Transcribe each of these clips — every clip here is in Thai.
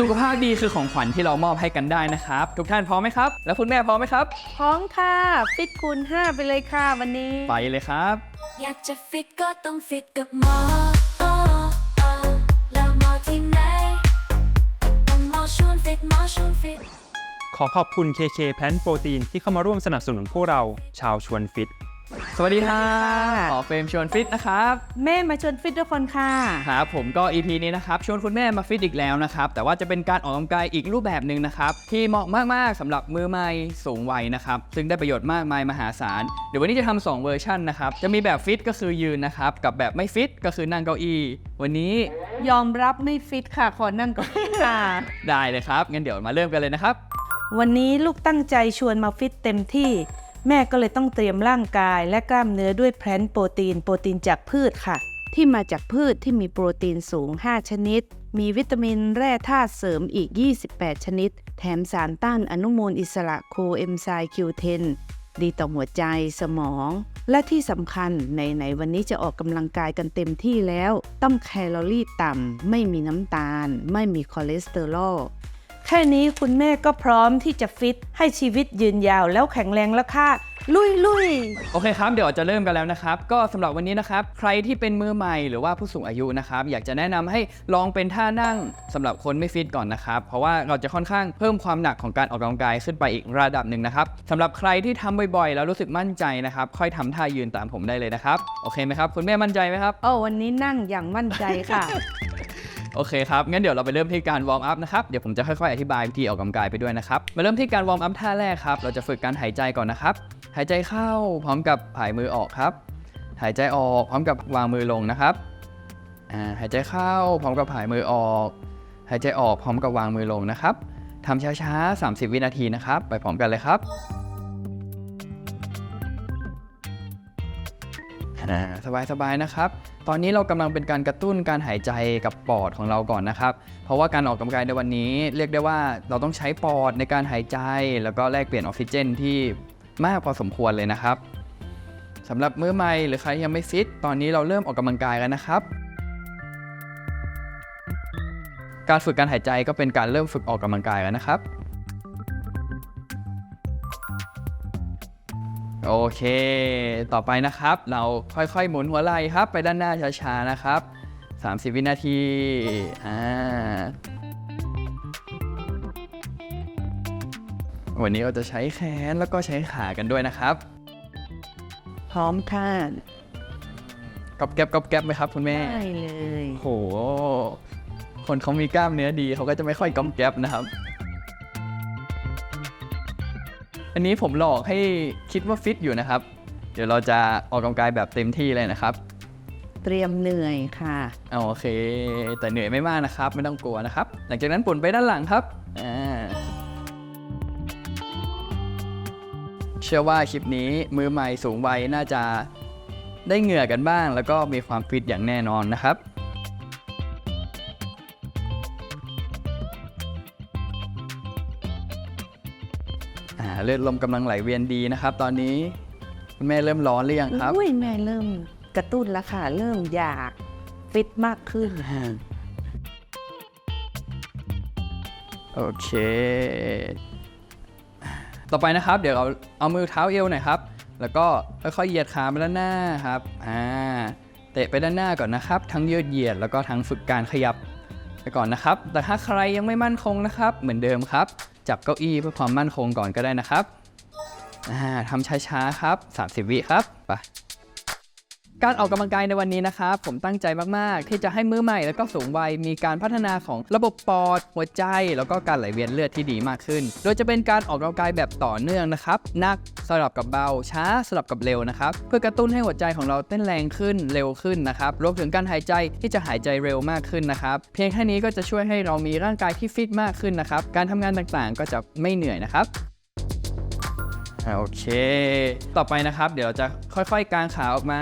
สุขภาพดีคือของขวัญที่เรามอบให้กันได้นะครับ ทุกท่านพร้อมไหมครับ แล้วคุณแม่พร้อมไหมครับ พร้อมค่ะ ฟิตคูณ5ไปเลยค่ะวันนี้ ไปเลยครับ อยากจะฟิตก็ต้องฟิตกับหมออ๋ออ๋อแล้วหมอที่ไหนต้องหมอชวนฟิตหมอชวนฟิต ขอขอบคุณ KK แพลนโปรตีนที่เข้ามาร่วมสนับสนุนพวกเรา ชาวชวนฟิต สวัสดีครับค่ะขอเฟรมชวนฟิตนะครับแม่มาชวนฟิตทุกคนค่ะครับผมก็ EP นี้นะครับชวนคุณแม่มาฟิตอีกแล้วนะครับแต่ว่าจะเป็นการออกกำลังกายอีกรูปแบบหนึ่งนะครับที่เหมาะมากๆสำหรับมือใหม่สูงวัยนะครับซึ่งได้ประโยชน์มากมายมหาศาลเดี๋ยววันนี้จะทำสองเวอร์ชันนะครับจะมีแบบฟิตก็คือยืนนะครับกับแบบไม่ฟิตก็คือนั่งเก้าอี้วันนี้ยอมรับไม่ฟิตค่ะขอนั่งก่อนค่ะได้เลยครับงั้นเดี๋ยวมาเริ่มกันเลยนะครับวันนี้ลูกตั้งใจชวนมาฟิตเต็มที่ แม่ก็เลยต้องเตรียมร่างกายและกล้ามเนื้อด้วยแพลนโปรตีน โปรตีนจากพืชค่ะ ที่มาจากพืชที่มีโปรตีนสูง 5 ชนิด มีวิตามินแร่ธาตุเสริมอีก 28 ชนิด แถมสารต้านอนุมูลอิสระโคเอนไซม์ Q10 ดีต่อหัวใจสมอง และที่สำคัญในๆวันนี้จะออกกำลังกายกันเต็มที่แล้ว ต้องแคลอรี่ต่ำ ไม่มีน้ำตาล ไม่มีคอเลสเตอรอล แค่นี้คุณแม่ก็พร้อมที่จะฟิต ให้ชีวิตยืนยาวแล้วแข็งแรงแล้วค่ะ ลุยลุยโอเคครับ เดี๋ยวจะเริ่มกันแล้วนะครับ ก็สำหรับวันนี้นะครับ ใครที่เป็นมือใหม่หรือว่าผู้สูงอายุนะครับ อยากจะแนะนำให้ลองเป็นท่านั่งสำหรับคนไม่ฟิตก่อนนะครับ เพราะว่าเราจะค่อนข้างเพิ่มความหนักของการออกกำลังกายขึ้นไปอีกระดับหนึ่งนะครับสำหรับใครที่ทำบ่อยๆ แล้วรู้สึกมั่นใจนะครับ ค่อยทำท่ายืนตามผมได้เลยนะครับ โอเคไหมครับ คุณแม่มั่นใจไหมครับ โอ้วันนี้นั่งอย่างมั่นใจค่ะ โอเคครับ งั้นเดี๋ยวเราไปเริ่มที่การวอร์มอัพนะครับ เดี๋ยวผมจะค่อยๆ อธิบายวิธีออกกำลังกายไปด้วยนะครับ มาเริ่มที่การวอร์มอัพท่าแรกครับ เราจะฝึกการหายใจก่อนนะครับ หายใจเข้าพร้อมกับผายมือออกครับ หายใจออกพร้อมกับวางมือลงนะครับอ่าหายใจเข้าพร้อมกับผายมือออก หายใจออกพร้อมกับวางมือลงนะครับทำช้าๆ 30 วินาทีนะครับ ไปพร้อมกันเลยครับ สบายๆนะครับ ตอนนี้เรากำลังเป็นการกระตุ้นการหายใจกับปอดของเราก่อนนะครับ เพราะว่าการออกกำลังกายในวันนี้ เรียกได้ว่าเราต้องใช้ปอดในการหายใจ แล้วก็แลกเปลี่ยนออกซิเจนที่มากพอสมควรเลยนะครับสำหรับมือใหม่หรือใครยังไม่ฟิตตอนนี้เราเริ่มออกกำลังกายแล้วนะครับ การฝึกการหายใจก็เป็นการเริ่มฝึกออกกำลังกายแล้วนะครับ โอเค ต่อไปนะครับ เราค่อยๆ หมุนหัวไหล่ครับ ไปด้านหน้าช้าๆ นะครับ 30 วินาที อ่า วันนี้เราจะใช้แขนแล้วก็ใช้ขากันด้วยนะครับ พร้อมค่ะกอบแก๊บกอบแก๊บไหมครับคุณแม่ ได้เลย โห คนเขามีกล้ามเนื้อดีเขาก็จะไม่ค่อยกอมแก๊บนะครับ อันนี้ผมหลอกให้คิดว่าฟิตอยู่นะครับ เดี๋ยวเราจะออกกำลังกายแบบเต็มที่เลยนะครับเตรียมเหนื่อยค่ะ เอาโอเค แต่เหนื่อยไม่มากนะครับ ไม่ต้องกลัวนะครับ หลังจากนั้นปุ่นไปด้านหลังครับอ่าเชื่อว่าคลิปนี้มือใหม่สูงวัยน่าจะได้เหงื่อกันบ้าง แล้วก็มีความฟิตอย่างแน่นอนนะครับ เลือดลมกำลังไหลเวียนดีนะครับ ตอนนี้คุณแม่เริ่มร้อนหรือยังครับ อุ้ยแม่เริ่มกระตุ้นแล้วค่ะ เริ่มอยากฟิตมากขึ้น โอเค ต่อไปนะครับ เดี๋ยวเราเอามือเท้าเอวหน่อยครับ แล้วก็ค่อยๆเหยียดขาไปด้านหน้าครับ อ่า เตะไปด้านหน้าก่อนนะครับ ทั้งยืดเหยียดแล้วก็ทั้งฝึกการขยับ ไปก่อนนะครับ แต่ถ้าใครยังไม่มั่นคงนะครับ เหมือนเดิมครับ จับเก้าอี้เพื่อความมั่นคงก่อนก็ได้นะครับทำช้าๆครับ 30 วิครับ ไป การออกกำลังกายในวันนี้นะครับผมตั้งใจมาก ๆ ที่จะให้มือใหม่แล้วก็สูงวัยมีการพัฒนาของระบบปอด หัวใจ แล้วก็การไหลเวียนเลือดที่ดีมากขึ้น โดยจะเป็นการออกกำลังกายแบบต่อเนื่องนะครับหนักสลับกับเบาช้าสลับกับเร็วนะครับเพื่อกระตุ้นให้หัวใจของเราเต้นแรงขึ้นเร็วขึ้นนะครับรวมถึงการหายใจที่จะหายใจเร็วมากขึ้นนะครับเพียงแค่นี้ก็จะช่วยให้เรามีร่างกายที่ฟิตมากขึ้นนะครับการทำงานต่างๆ ก็จะไม่เหนื่อยนะครับ อ่าโอเค ต่อไปนะครับ เดี๋ยวเราจะค่อยๆกางขาออกมา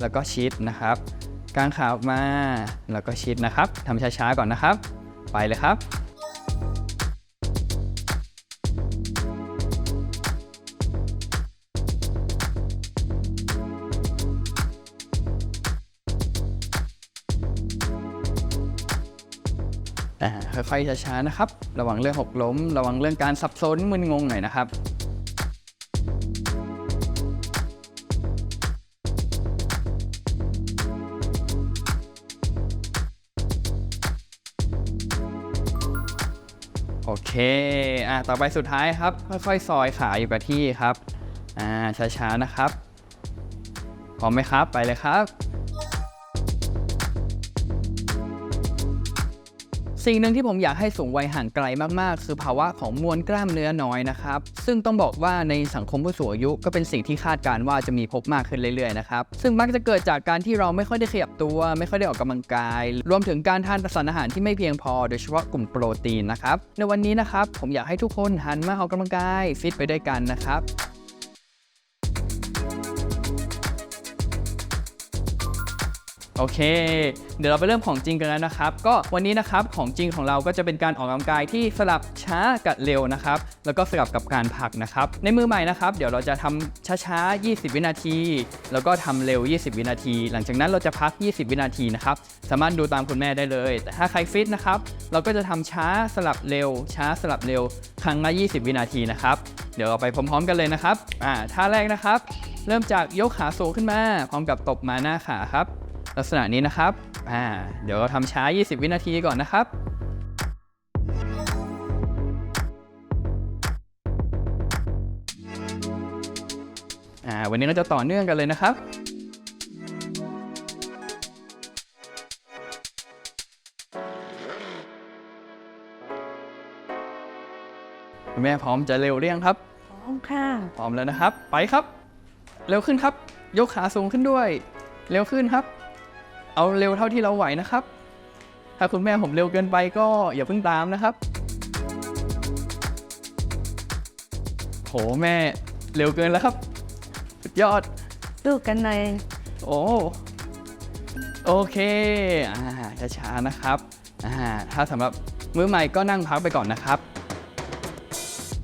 แล้วก็ชิดนะครับ กางขาออกมา แล้วก็ชิดนะครับทำช้าๆก่อนนะครับ ไปเลยครับค่อยๆช้าๆนะครับ ระวังเรื่องหกล้ม ระวังเรื่องการสับสนมึนงงหน่อยนะครับ เคอะต่อไปสุดท้ายครับ ค่อยๆ ซอยขาอยู่กับที่ครับอ่าช้าๆนะครับพร้อมไหมครับไปเลยครับ สิ่งหนึ่งที่ผมอยากให้สูงวัยห่างไกลมากๆ คือภาวะของมวลกล้ามเนื้อน้อยนะครับ ซึ่งต้องบอกว่าในสังคมผู้สูงอายุก็เป็นสิ่งที่คาดการณ์ว่าจะมีพบมากขึ้นเรื่อยๆนะครับซึ่งมักจะเกิดจากการที่เราไม่ค่อยได้ขยับตัวไม่ค่อยได้ออกกำลังกาย รวมถึงการทานสารอาหารที่ไม่เพียงพอ โดยเฉพาะกลุ่มโปรตีนนะครับในวันนี้นะครับผมอยากให้ทุกคนหันมาออกกำลังกายฟิตไปด้วยกันนะครับ โอเค เดี๋ยวเราไปเริ่มของจริงกันแล้วนะครับ ก็วันนี้นะครับของจริงของเราก็จะเป็นการออกกำลังกายที่สลับช้ากับเร็วนะครับ แล้วก็สลับกับการพักนะครับ ในมือใหม่นะครับ เดี๋ยวเราจะทำช้าๆ 20 วินาที แล้วก็ทำเร็ว 20 วินาที หลังจากนั้นเราจะพัก 20 วินาทีนะครับ สามารถดูตามคุณแม่ได้เลย แต่ถ้าใครฟิตนะครับ เราก็จะทำช้าสลับเร็ว ช้าสลับเร็ว ครั้งละ 20 วินาทีนะครับ เดี๋ยวเราไปพร้อม ๆ กันเลยนะครับ อ่า ท่าแรกนะครับ เริ่มจากยกขาสูงขึ้นมา พร้อมกับตบมาหน้าขาครับ ลักษณะนี้นะครับอ่าเดี๋ยวเราทำช้า 20 วินาทีก่อนนะครับอ่าวันนี้ก็จะต่อเนื่องกันเลยนะครับคุณแม่พร้อมจะเร็วเรียงครับ พร้อมค่ะ พร้อมแล้วนะครับ ไปครับ เร็วขึ้นครับ ยกขาสูงขึ้นด้วย เร็วขึ้นครับ เอาเร็วเท่าที่เราไหวนะครับ ถ้าคุณแม่ผมเร็วเกินไปก็อย่าเพิ่งตามนะครับ โหแม่เร็วเกินแล้วครับ สุดยอด ดูกันหน่อยโอ้โอเคอ่าช้าๆนะครับอ่าถ้าสำหรับมือใหม่ก็นั่งพักไปก่อนนะครับ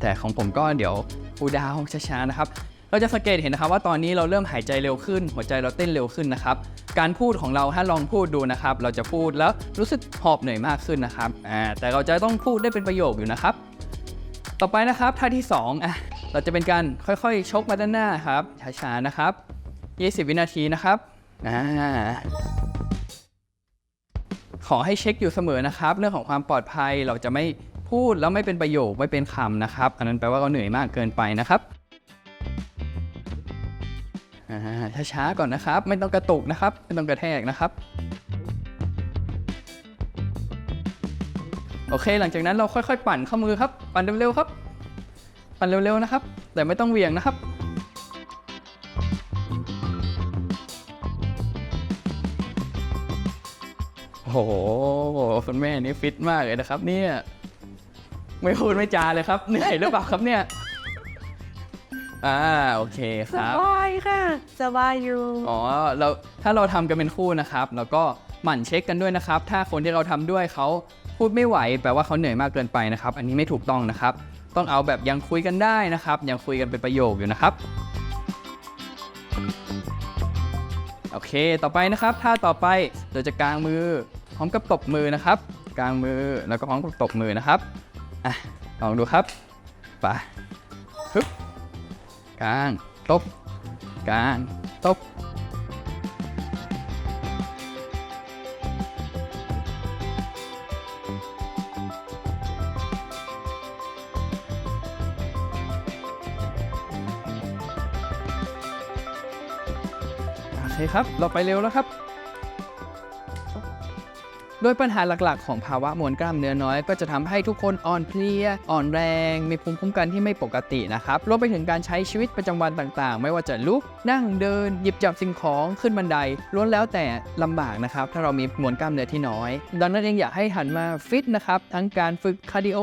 แต่ของผมก็เดี๋ยวอูดาวช้าๆนะครับ เราจะสังเกตเห็นนะครับว่าตอนนี้เราเริ่มหายใจเร็วขึ้น หัวใจเราเต้นเร็วขึ้นนะครับการพูดของเราถ้าลองพูดดูนะครับ เราจะพูดแล้วรู้สึกหอบเหนื่อยมากขึ้นนะครับอ่าแต่เราจะต้องพูดได้เป็นประโยคอยู่นะครับ ต่อไปนะครับท่าที่2อะเราจะเป็นการค่อยๆ ชกมาด้านหน้าครับช้าๆนะครับ 20 วินาทีนะครับอ่าขอให้เช็คอยู่เสมอนะครับ เรื่องของความปลอดภัยเราจะไม่พูดแล้วไม่เป็นประโยคไม่เป็นคำนะครับ อันนั้นแปลว่าเราเหนื่อยมากเกินไปนะครับ อ่าช้าๆก่อนนะครับ ไม่ต้องกระตุกนะครับ ไม่ต้องกระแทกนะครับ โอเค หลังจากนั้นเราค่อยๆ ปั่นเข้ามือครับ ปั่นเร็วๆครับ ปั่นเร็วๆนะครับ แต่ไม่ต้องเหวี่ยงนะครับโอ้โหคุณแม่นี่ฟิตมากเลยนะครับ เนี่ย ไม่พูดไม่จาเลยครับ เหนื่อยหรือเปล่าครับเนี่ย อ่าโอเคคสรับ บายค่ะ สบายอยู่ อ๋อเราถ้าเราทำกันเป็นคู่นะครับ แล้วก็หมั่นเช็คกันด้วยนะครับ ถ้าคนที่เราทำด้วยเขาพูดไม่ไหวแปลว่าเขาเหนื่อยมากเกินไปนะครับ อันนี้ไม่ถูกต้องนะครับ ต้องเอาแบบยังคุยกันได้นะครับ ยังคุยกันเป็นประโยคอยู่นะครับ โอเค ต่อไปนะครับท่าต่อไปเราจะกางมือ พร้อมกับตบมือนะครับ กางมือแล้วก็พร้อมกับตบมือนะครับอะลองดูครับไปฮึบ กางตบกางตบโอเคครับ เราไปเร็วแล้วครับ โดยปัญหาหลักๆ ของภาวะมวลกล้ามเนื้อน้อย ก็จะทำให้ทุกคนอ่อนเพลีย อ่อนแรง มีภูมิคุ้มกันที่ไม่ปกตินะครับรวมไปถึงการใช้ชีวิตประจำวันต่างๆ ไม่ว่าจะลุก นั่งเดิน หยิบจับสิ่งของขึ้นบันไดล้วนแล้วแต่ลำบากนะครับถ้าเรามีมวลกล้ามเนื้อที่น้อย ดังนั้นเองอยากให้หันมาฟิตนะครับทั้งการฝึกคาร์ดิโอ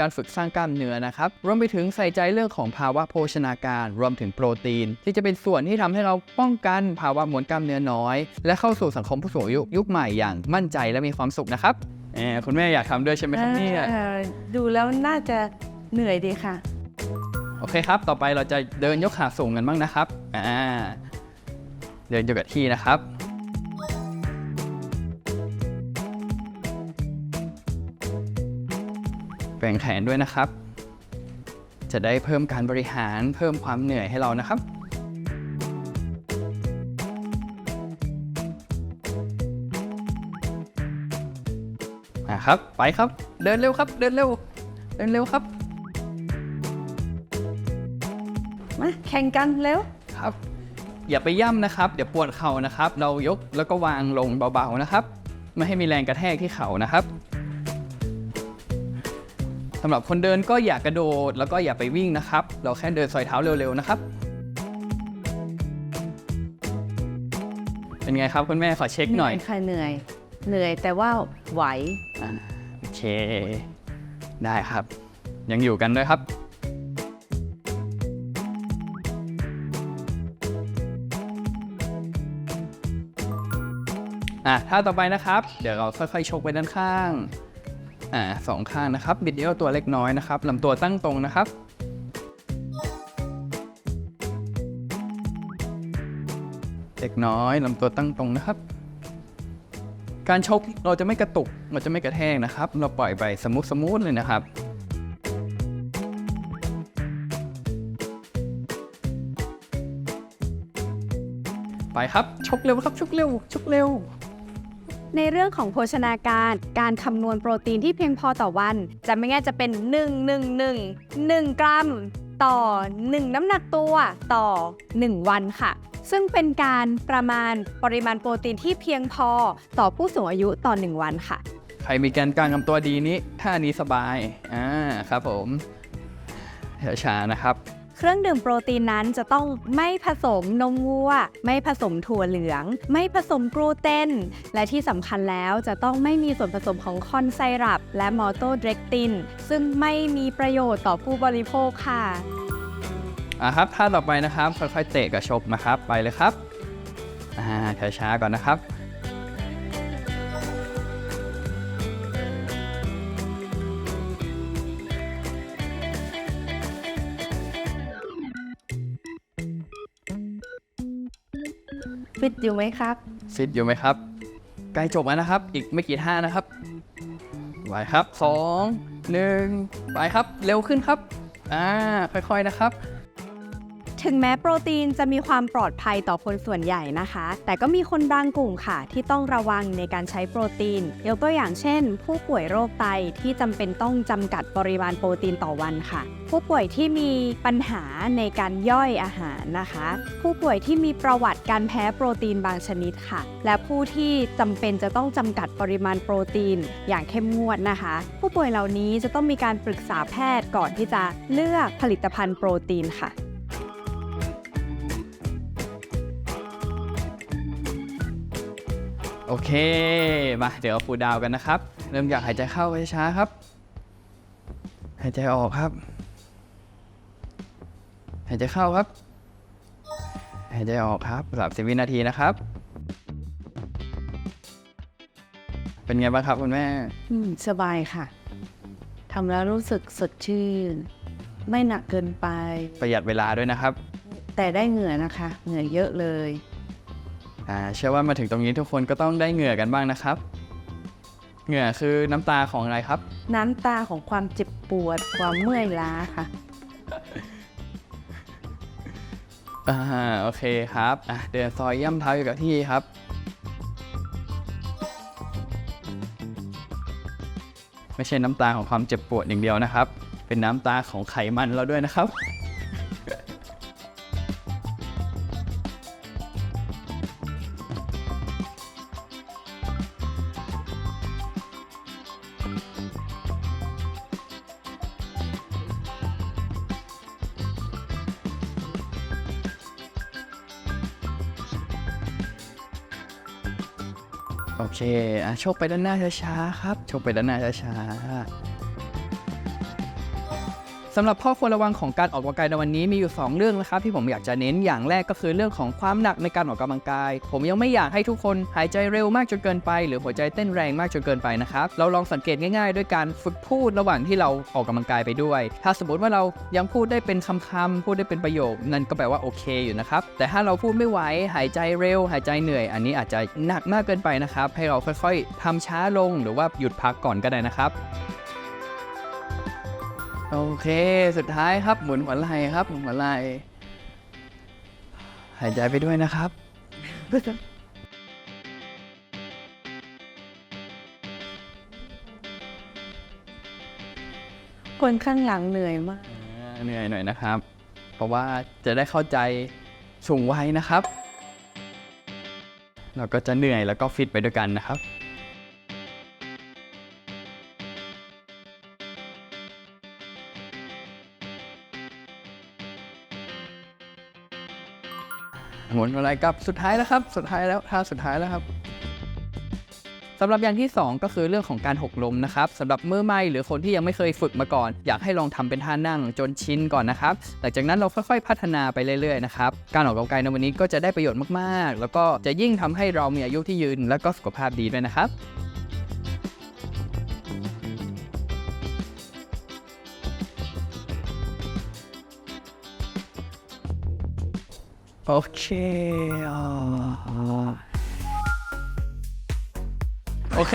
การฝึกสร้างกล้ามเนื้อนะครับ รวมไปถึงใส่ใจเรื่องของภาวะโภชนาการ รวมถึงโปรตีน ที่จะเป็นส่วนที่ทำให้เราป้องกันภาวะมวลกล้ามเนื้อน้อย และเข้าสู่สังคมผู้สูงอายุยุคใหม่อย่างมั่นใจและมีความสุขนะครับแหมคุณแม่อยากทำด้วยใช่ไหมครับเนี่ยอ่าดูแล้วน่าจะเหนื่อยดีค่ะ โอเคครับ ต่อไปเราจะเดินยกขาสูงกันบ้างนะครับอ่าเดินอยู่กับที่นะครับ แบ่งแขนด้วยนะครับ จะได้เพิ่มการบริหารเพิ่มความเหนื่อยให้เรานะครับอะครับ ไปครับ เดินเร็วครับ เดินเร็ว เดินเร็วครับ มาแข่งกันเร็ว ครับ อย่าไปย่ำนะครับ เดี๋ยวปวดเข่านะครับ เรายกแล้วก็วางลงเบาๆนะครับ ไม่ให้มีแรงกระแทกที่เข่านะครับสำหรับคนเดินก็อย่ากระโดดแล้วก็อย่าไปวิ่งนะครับ เราแค่เดินซอยเท้าเร็วๆนะครับ เป็นไงครับคุณแม่ขอเช็คหน่อยค่ะเหนื่อย เหนื่อยแต่ว่าไหวอ่าโอเค ได้ครับ ยังอยู่กันด้วยครับ อะท่าต่อไปนะครับ เดี๋ยวเราค่อยๆ ชกไปด้านข้าง อ่าสองข้างนะครับบิดเอวตัวเล็กน้อยนะครับลำตัวตั้งตรงนะครับเล็กน้อยลำตัวตั้งตรงนะครับ การชกเราจะไม่กระตุกเราจะไม่กระแทกนะครับ เราปล่อยไปสมูทสมูทเลยนะครับไปครับ ชกเร็วครับ ชกเร็ว ชกเร็ว ในเรื่องของโภชนาการ การคำนวณโปรตีนที่เพียงพอต่อวัน จะไม่ง่ายจะเป็น 1 1 1 1 กรัม ต่อ 1 น้ำหนักตัวต่อ 1 วันค่ะ ซึ่งเป็นการประมาณปริมาณโปรตีนที่เพียงพอต่อผู้สูงอายุต่อ 1 วันค่ะ ใครมีการกางลำตัวดีนี้ท่านี้สบาย อ่า ครับผมเฉยชานะครับ เครื่องดื่มโปรตีนนั้นจะต้องไม่ผสมนมวัว ไม่ผสมถั่วเหลือง ไม่ผสมกลูเตน และที่สำคัญแล้วจะต้องไม่มีส่วนผสมของคอนไซรัปและมอโตเดรกติน ซึ่งไม่มีประโยชน์ต่อผู้บริโภคค่ะอะครับท่าต่อไปนะครับ ค่อยๆเตะกับชกนะครับไปเลยครับอ่าช้าๆก่อนนะครับ ฟิตอยู่ไหมครับ ฟิตอยู่ไหมครับ ใกล้จบแล้วนะครับ อีกไม่กี่ท่านะครับ ไหวครับสองหนึ่งไปครับ เร็วขึ้นครับ อ่า ค่อยๆนะครับ ถึงแม้โปรตีนจะมีความปลอดภัยต่อคนส่วนใหญ่นะคะ แต่ก็มีคนบางกลุ่มค่ะ ที่ต้องระวังในการใช้โปรตีน ยกตัวอย่างเช่น ผู้ป่วยโรคไตที่จำเป็นต้องจำกัดปริมาณโปรตีนต่อวันค่ะ ผู้ป่วยที่มีปัญหาในการย่อยอาหารนะคะ ผู้ป่วยที่มีประวัติการแพ้โปรตีนบางชนิดค่ะ และผู้ที่จำเป็นจะต้องจำกัดปริมาณโปรตีน อย่างเข้มงวดนะคะ ผู้ป่วยเหล่านี้จะต้องมีการปรึกษาแพทย์ก่อนที่จะเลือกผลิตภัณฑ์โปรตีนค่ะ โอเค มาเดี๋ยวฟูลดาวน์กันนะครับ เริ่มอยากหายใจเข้าช้าๆครับ หายใจออกครับ หายใจเข้าครับ หายใจออกครับสามสิบวินาทีนะครับ เป็นไงบ้างครับคุณแม่ อืมสบายค่ะ ทำแล้วรู้สึกสดชื่น ไม่หนักเกินไป ประหยัดเวลาด้วยนะครับ แต่ได้เหงื่อนะคะ เหงื่อเยอะเลย อ่าเชื่อว่ามาถึงตรงนี้ทุกคนก็ต้องได้เหงื่อกันบ้างนะครับ เหงื่อคือน้ำตาของอะไรครับ น้ำตาของความเจ็บปวด ความเมื่อยล้าค่ะ อ่าโอเคครับอะเดินซอยย่ำเท้าอยู่กับที่ครับ ไม่ใช่น้ำตาของความเจ็บปวดอย่างเดียวนะครับ เป็นน้ำตาของไขมันเราด้วยนะครับ เคอะโชคไปด้านหน้าช้าๆครับ โชคไปด้านหน้าช้าๆ สำหรับข้อควรระวังของการออกกำลังกายในวันนี้มีอยู่ 2 เรื่องนะครับที่ผมอยากจะเน้นอย่างแรกก็คือเรื่องของความหนักในการออกกำลังกาย ผมยังไม่อยากให้ทุกคนหายใจเร็วมากจนเกินไป หรือหัวใจเต้นแรงมากจนเกินไปนะครับเราลองสังเกตง่ายๆ ด้วยการฝึกพูดระหว่างที่เราออกกำลังกายไปด้วย ถ้าสมมติว่าเรายังพูดได้เป็นคำๆพูดได้เป็นประโยค นั่นก็แปลว่าโอเคอยู่นะครับแต่ถ้าเราพูดไม่ไหวหายใจเร็ว หายใจเหนื่อย อันนี้อาจจะหนักมากเกินไปนะครับให้เราค่อยๆทำช้าลงหรือว่าหยุดพักก่อนก็ได้นะครับ โอเค สุดท้ายครับ หมุนหัวไหล่ครับ หมุนหัวไหล่หายใจไปด้วยนะครับ คนข้างหลังเหนื่อยมากอ่าเหนื่อยหน่อยนะครับ เพราะว่าจะได้เข้าใจสูงวัยนะครับ เราก็จะเหนื่อยแล้วก็ฟิตไปด้วยกันนะครับ หมุนอะไรกับสุดท้ายแล้วครับ สุดท้ายแล้วท่าสุดท้ายแล้วครับสำหรับอย่างที่ 2 ก็คือเรื่องของการหกล้มนะครับสำหรับมือใหม่หรือคนที่ยังไม่เคยฝึกมาก่อน อยากให้ลองทำเป็นท่านั่งจนชินก่อนนะครับหลังจากนั้นเราค่อยๆ พัฒนาไปเรื่อยๆนะครับการออกกำลังกายในวันนี้ก็จะได้ประโยชน์มากๆ แล้วก็จะยิ่งทำให้เรามีอายุที่ยืนและก็สุขภาพดีด้วยนะครับ โอเคอ่าโอเค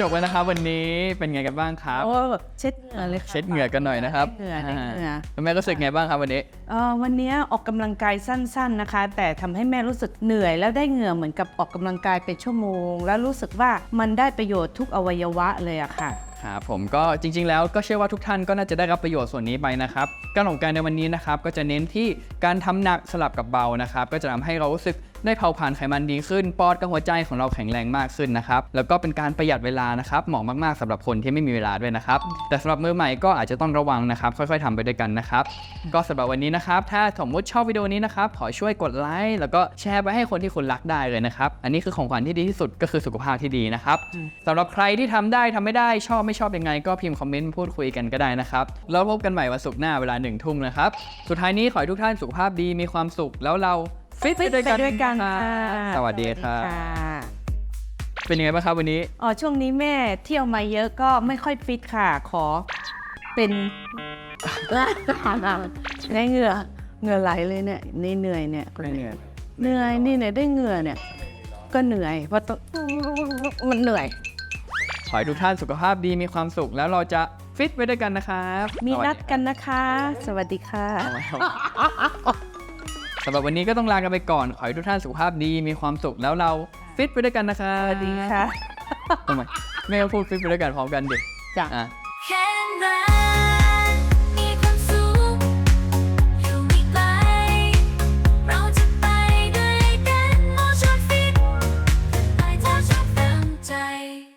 จบแล้วนะครับ วันนี้เป็นไงกันบ้างครับ โอ้เช็ดเหงื่อเลยค่ะเช็ดเหงื่อกันหน่อยนะครับเหงื่อเหงื่อแล้วแม่รู้สึกไงบ้างครับวันนี้เอ่อวันนี้ออกกำลังกายสั้น ๆนะคะ แต่ทำให้แม่รู้สึกเหนื่อย แล้วได้เหงื่อเหมือนกับออกกำลังกายเป็นชั่วโมง แล้วรู้สึกว่ามันได้ประโยชน์ทุกอวัยวะเลยอะค่ะ ครับผมก็จริงๆแล้วก็เชื่อว่าทุกท่านก็น่าจะได้รับประโยชน์ส่วนนี้ไปนะครับการออกกำลังกายในวันนี้นะครับก็จะเน้นที่การทำหนักสลับกับเบานะครับก็จะทำให้เรารู้สึก ได้เผาผลาญไขมันดีขึ้น ปอดกับหัวใจของเราแข็งแรงมากขึ้นนะครับ แล้วก็เป็นการประหยัดเวลานะครับ เหมาะมากๆสำหรับคนที่ไม่มีเวลาด้วยนะครับ แต่สำหรับมือใหม่ก็อาจจะต้องระวังนะครับ ค่อยๆทำไปด้วยกันนะครับ ก็สำหรับวันนี้นะครับ ถ้าสมมติชอบวิดีโอนี้นะครับ ขอช่วยกดไลค์แล้วก็แชร์ไปให้คนที่คุณรักได้เลยนะครับ อันนี้คือของขวัญที่ดีที่สุดก็คือสุขภาพที่ดีนะครับสำหรับใครที่ทำได้ทำไม่ได้ชอบไม่ชอบยังไง ก็พิมพ์คอมเมนต์พูดคุยกันก็ได้นะครับแล้วพบกันใหม่วันศุกร์หน้าเวลาหนึ่งทุ่มนะครับสุดท้ายนี้ขอให้ทุกท่านสุขภาพดีมีความสุขแล้วเรา ฟิตไปด้วยกันไปด้วยกันค่ะค่ะสวัสดีครับค่ะเป็นยังไงบ้างครับวันนี้อ๋อช่วงนี้แม่เที่ยวมาเยอะก็ไม่ค่อยฟิตค่ะ ขอเป็นได้เหงื่อเหงื่อไหลเลยเนี่ยนี่เหนื่อยเนี่ยไม่เหนื่อยเหนื่อยนี่เนี่ยได้เหงื่อเนี่ย ก็เหนื่อยเพราะต้องมันเหนื่อยขอให้ทุกท่านสุขภาพดีมีความสุขแล้วเราจะฟิตไปด้วยกันนะครับ มีสวัสนัดดีกันนะคะ สวัสดีค่ะำหรับวันนี้ก็ต้องลากันไปก่อน ขอให้ทุกท่านสุขภาพดี มีความสุขแล้วเราฟิตไปด้วยกันนะครับสวัสดีค่ะทำไมไม่ก็พูดฟิตไปด้วยกันพร้อมกันดิจ้ะอะแข็งแรง